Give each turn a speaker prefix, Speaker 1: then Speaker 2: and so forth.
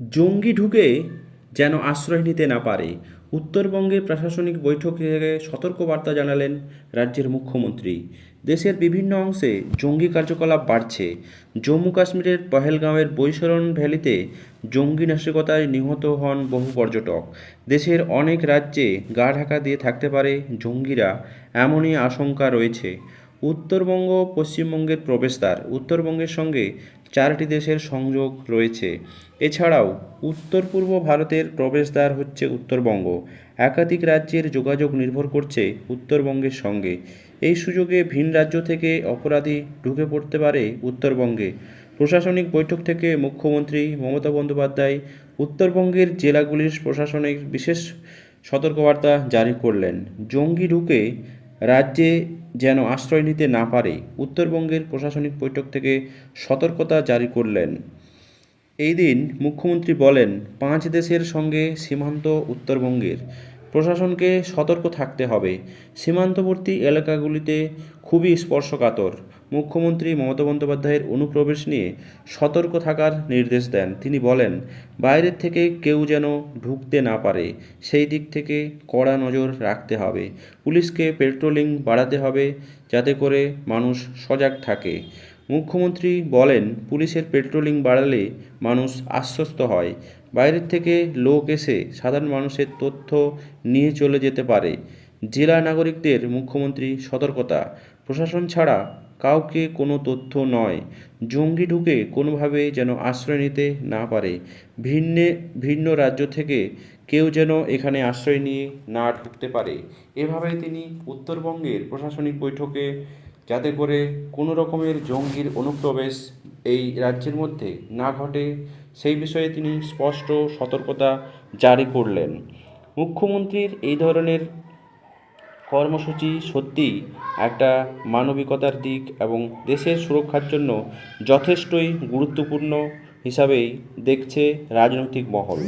Speaker 1: জঙ্গি ঢুকে যেন আশ্রয় নিতে না পারে। উত্তরবঙ্গের প্রশাসনিক বৈঠকে সতর্কবার্তা জানালেন রাজ্যের মুখ্যমন্ত্রী। দেশের বিভিন্ন অংশে জঙ্গি কার্যকলাপ বাড়ছে। জম্মু কাশ্মীরের পহেলগাঁওয়ের বৈশরণ ভ্যালিতে জঙ্গি নাশকতায় নিহত হন বহু পর্যটক। দেশের অনেক রাজ্যে গা ঢাকা দিয়ে থাকতে পারে জঙ্গিরা, এমনই আশঙ্কা রয়েছে। উত্তরবঙ্গ পশ্চিমবঙ্গের প্রবেশদ্বার। উত্তরবঙ্গের সঙ্গে চারটি দেশের সংযোগ রয়েছে। এছাড়াও উত্তর পূর্ব ভারতের প্রবেশদ্বার হচ্ছে উত্তরবঙ্গ। একাধিক রাজ্যের যোগাযোগ নির্ভর করছে উত্তরবঙ্গের সঙ্গে। এই সুযোগে ভিন রাজ্য থেকে অপরাধী ঢুকে পড়তে পারে উত্তরবঙ্গে। প্রশাসনিক বৈঠক থেকে মুখ্যমন্ত্রী মমতা বন্দ্যোপাধ্যায় উত্তরবঙ্গের জেলাগুলির প্রশাসনিক বিশেষ সতর্কবার্তা জারি করলেন। জঙ্গি ঢুকে রাজ্যে যেন আশ্রয় নিতে না পারে, উত্তরবঙ্গের প্রশাসনিক বৈঠক থেকে সতর্কতা জারি করলেন। এই দিন মুখ্যমন্ত্রী বলেন, পাঁচ দেশের সঙ্গে সীমান্ত উত্তরবঙ্গের প্রশাসনকে সতর্ক থাকতে হবে। সীমান্তবর্তী এলাকাগুলিতে খুবই স্পর্শকাতর। মুখ্যমন্ত্রী মমতা বন্দ্যোপাধ্যায়ের অনুপ্রবেশ নিয়ে সতর্ক থাকার নির্দেশ দেন। তিনি বলেন, বাইরের থেকে কেউ যেন ঢুকতে না পারে, সেই দিক থেকে কড়া নজর রাখতে হবে। পুলিশকে পেট্রোলিং বাড়াতে হবে যাতে করে মানুষ সজাগ থাকে। মুখ্যমন্ত্রী বলেন, পুলিশের পেট্রোলিং বাড়ালে মানুষ আশ্বস্ত হয়। বাইরের থেকে লোক এসে সাধারণ মানুষের তথ্য নিয়ে চলে যেতে পারে। জেলা নাগরিকদের মুখ্যমন্ত্রী সতর্কতা। প্রশাসন ছাড়া কাউকে কোনো তথ্য নয়। জঙ্গি ঢুকে কোনোভাবে যেন আশ্রয় নিতে না পারে। ভিন্নে, ভিন্ন রাজ্য থেকে কেউ যেন এখানে আশ্রয় নিয়ে না ঢুকতে পারে। এভাবে তিনি উত্তরবঙ্গের প্রশাসনিক বৈঠকে যাতে করে কোনো রকমের জঙ্গির অনুপ্রবেশ এই রাজ্যের মধ্যে না ঘটে। সেই বিষয়ে তিনি স্পষ্ট সতর্কতা জারি করলেন। মুখ্যমন্ত্রীর এই ধরনের কর্মসূচি সত্যিই একটা মানবিকতার দিক এবং দেশের সুরক্ষার জন্য যথেষ্টই গুরুত্বপূর্ণ হিসাবেই দেখছে রাজনৈতিক মহল।